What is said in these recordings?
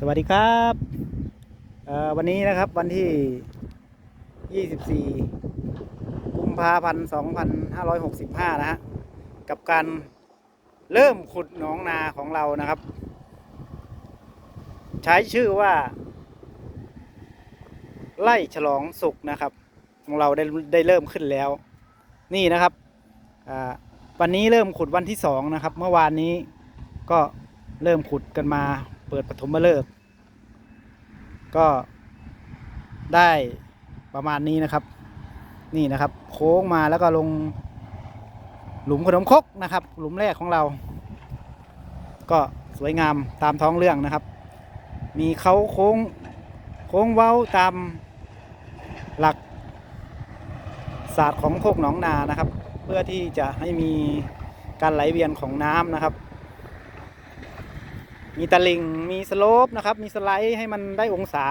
สวัสดีครับวันนี้นะครับวันที่ 24 กุมภาพันธ์ 2565 นะฮะ กับการเริ่มขุดหนองนาของเรานะครับ ใช้ชื่อว่า ไล่ฉลองสุกนะครับ ของเราได้ได้เริ่มขึ้นแล้ว นี่นะครับ วันนี้เริ่มขุดวันที่สองนะครับ เมื่อวานนี้ก็เริ่มขุดกันมา เปิดปฐมฤกษ์ก็ได้ประมาณนี้นะครับ นี่นะครับ โค้งมาแล้วก็ลงหลุมขนมคกนะครับ หลุมแรกของเรา ก็สวยงามตามท้องเรื่องนะครับ มีเขาโค้งโค้งเว้าตามหลักศาสตร์ของโคกหนองนานะครับ เพื่อที่จะให้มีการไหลเวียนของน้ำนะครับ มีตะลิงมีสโลปนะครับ มีสไลด์ให้มันได้องศา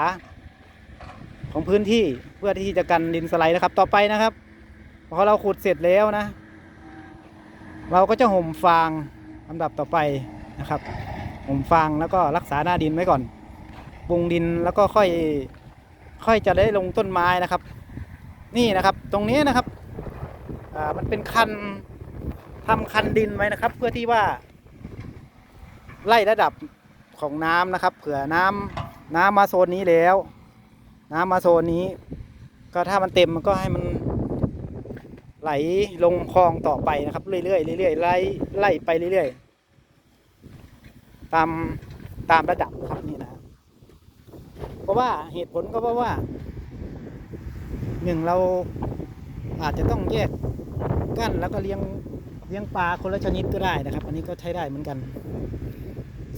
ของพื้นที่เพื่อที่จะกันดินสไลด์นะครับ ต่อไปนะครับพอเราขุดเสร็จแล้วนะ เราก็จะห่มฟางลำดับต่อไปนะครับห่มฟางแล้วก็รักษาหน้าดินไว้ก่อนปรุงดินแล้วก็ค่อยค่อยจะได้ลงต้นไม้นะครับ นี่นะครับตรงนี้นะครับอ่ามันเป็นคันทำคันดินไว้นะครับ เพื่อที่ว่าไล่ระดับ ของน้ำนะครับ เผื่อน้ำน้ำมาโซนนี้แล้ว น้ำมาโซนนี้ ก็ถ้ามันเต็มมันก็ให้มันไหลลงคลองต่อไปนะครับ เรื่อยๆเรื่อยๆไล่ไล่ไปเรื่อยๆตามตามระดับครับนี่นะเพราะว่าเหตุผลก็เพราะว่าหนึ่งเราอาจจะต้องแยกกั้นแล้วก็เลี้ยงเลี้ยงปลาคนละชนิดก็ได้นะครับ อันนี้ก็ใช้ได้เหมือนกัน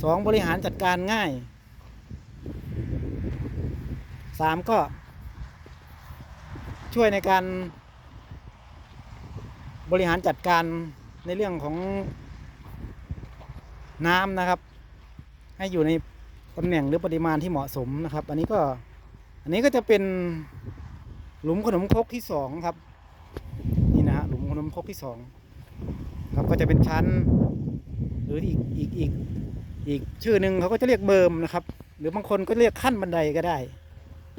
สองบริหารจัดการง่ายสามก็ ช่วยในการ บริหารจัดการในเรื่องของน้ำนะครับ ให้อยู่ในตำแหน่งหรือปริมาณที่เหมาะสมนะครับ อันนี้ก็อันนี้ก็จะเป็นหลุมขนมครกที่สองครับ นี่นะฮะหลุมขนมครกที่สองครับก็จะเป็นชั้น หรืออีกอีกอีก อีกชื่อหนึ่งเขาก็จะเรียกเบิร์มนะครับ หรือบางคนก็เรียกขั้นบันไดก็ได้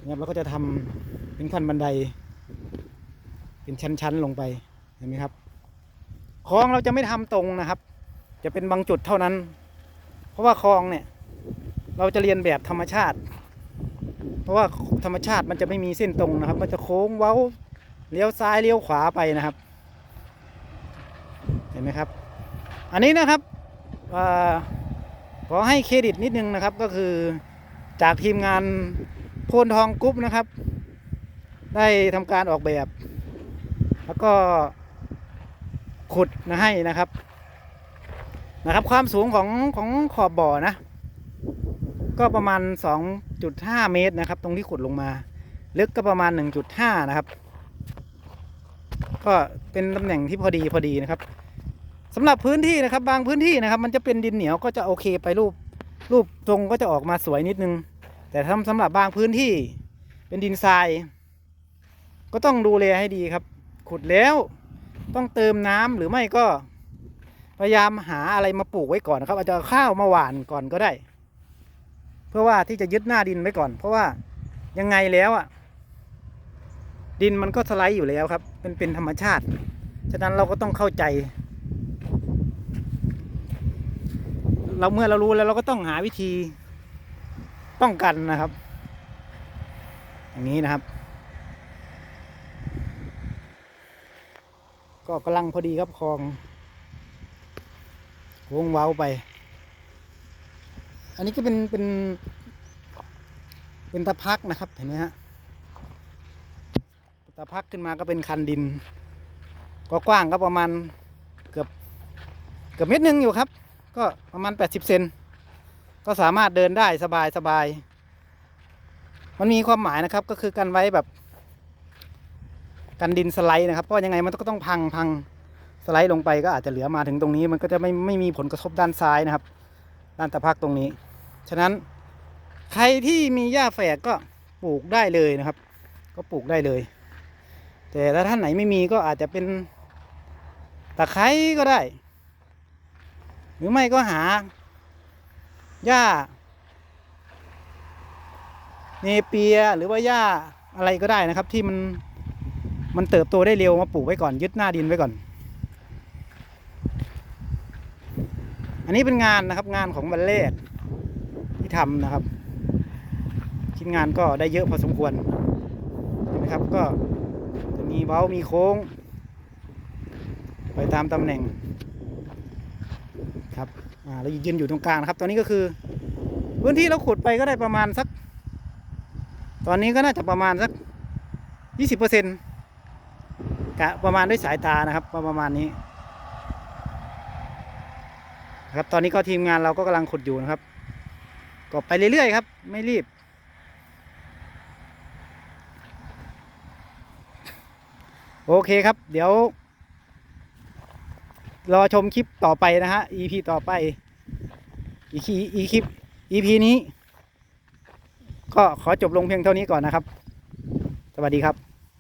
นะครับเราก็จะทำเป็นขั้นบันได เป็นชั้นๆลงไปเห็นไหมครับคลองเราจะไม่ทำตรงนะครับ จะเป็นบางจุดเท่านั้น เพราะว่าคลองเนี่ย เราจะเรียนแบบธรรมชาติ เพราะว่าธรรมชาติมันจะไม่มีเส้นตรงนะครับ มันจะโค้งเว้าเลี้ยวซ้ายเลี้ยวขวาไปนะครับ เห็นไหมครับ อันนี้นะครับอ่า ขอให้เครดิตนิดนึงนะครับก็คือจากทีมงานโพนทองกรุ๊ปนะครับ ได้ทำการออกแบบ แล้วก็ขุดนะให้นะครับนะครับ ความสูงของของขอบบ่อนะ ก็ประมาณ 2.5 เมตรนะครับ ตรงที่ขุดลงมา ลึกก็ประมาณ 1.5 นะครับ ก็เป็นตำแหน่งที่พอดีพอดีนะครับ สำหรับพื้นที่นะครับ บางพื้นที่นะครับ มันจะเป็นดินเหนียวก็จะโอเคไปรูป รูปทรงก็จะออกมาสวยนิดนึง แต่ถ้าสำหรับบางพื้นที่ เป็นดินทราย ก็ต้องดูแลให้ดีครับ ขุดแล้วต้องเติมน้ำหรือไม่ก็ พยายามหาอะไรมาปลูกไว้ก่อนนะครับ อาจจะข้าวมาหว่านก่อนก็ได้ เพื่อว่าที่จะยึดหน้าดินไว้ก่อน เพราะว่ายังไงแล้วอะ ดินมันก็สไลด์อยู่แล้วครับเป็นเป็นธรรมชาติ ฉะนั้นเราก็ต้องเข้าใจ เราเมื่อเรารู้แล้วเราก็ต้องหาวิธีป้องกันนะครับ อย่างนี้นะครับ ก็กำลังพอดีครับคลองวงเว้าไป อันนี้ก็เป็นเป็นเป็นตะพักนะครับเห็นไหมฮะตะพักขึ้นมาก็เป็นคันดิน ก็กว้างก็ประมาณเกือบเกือบเมตรหนึ่งอยู่ครับ ก็ประมาณ 80 เซน ก็สามารถเดินได้สบายสบาย มันมีความหมายนะครับก็คือกันไว้แบบ กันดินสไลด์นะครับ เพราะยังไงมันก็ต้องพังพังสไลด์ลงไปก็อาจจะเหลือมาถึงตรงนี้ มันก็จะไม่ไม่มีผลกระทบด้านซ้ายนะครับ ด้านตะพักตรงนี้ ฉะนั้นใครที่มีหญ้าแฝกก็ปลูกได้เลยนะครับ ก็ปลูกได้เลย แต่ถ้าท่านไหนไม่มีก็อาจจะเป็นตะไคร้ก็ได้ หรือไม่ก็หาหญ้าเนเปียหรือว่าหญ้าอะไรก็ได้นะครับ ที่มันมันเติบโตได้เร็วมาปลูกไว้ก่อนยึดหน้าดินไว้ก่อน อันนี้เป็นงานนะครับงานของบัลเล่ที่ทำนะครับชิ้นงานก็ได้เยอะพอสมควรนไหมครับก็จะมีเว้ามีโค้ง ไปตามตำแหน่ง ครับอ่าเรายืนอยู่ตรงกลางนะครับ ตอนนี้ก็คือพื้นที่เราขุดไปก็ได้ประมาณสัก ตอนนี้ก็น่าจะประมาณสักยี่สิบเปอร์เซ็นต์กะประมาณด้วยสายตานะครับประมาณนี้นครับตอนนี้ก็ทีมงานเราก็กำลังขุดอยู่นะครับ ก็ไปเรื่อยๆครับ ไม่รีบ โอเคครับ เดี๋ยว รอชมคลิปต่อไปนะฮะ EP ต่อไป อีกอีคลิป EP นี้ ก็ขอจบลงเพียงเท่านี้ก่อนนะครับ สวัสดีครับ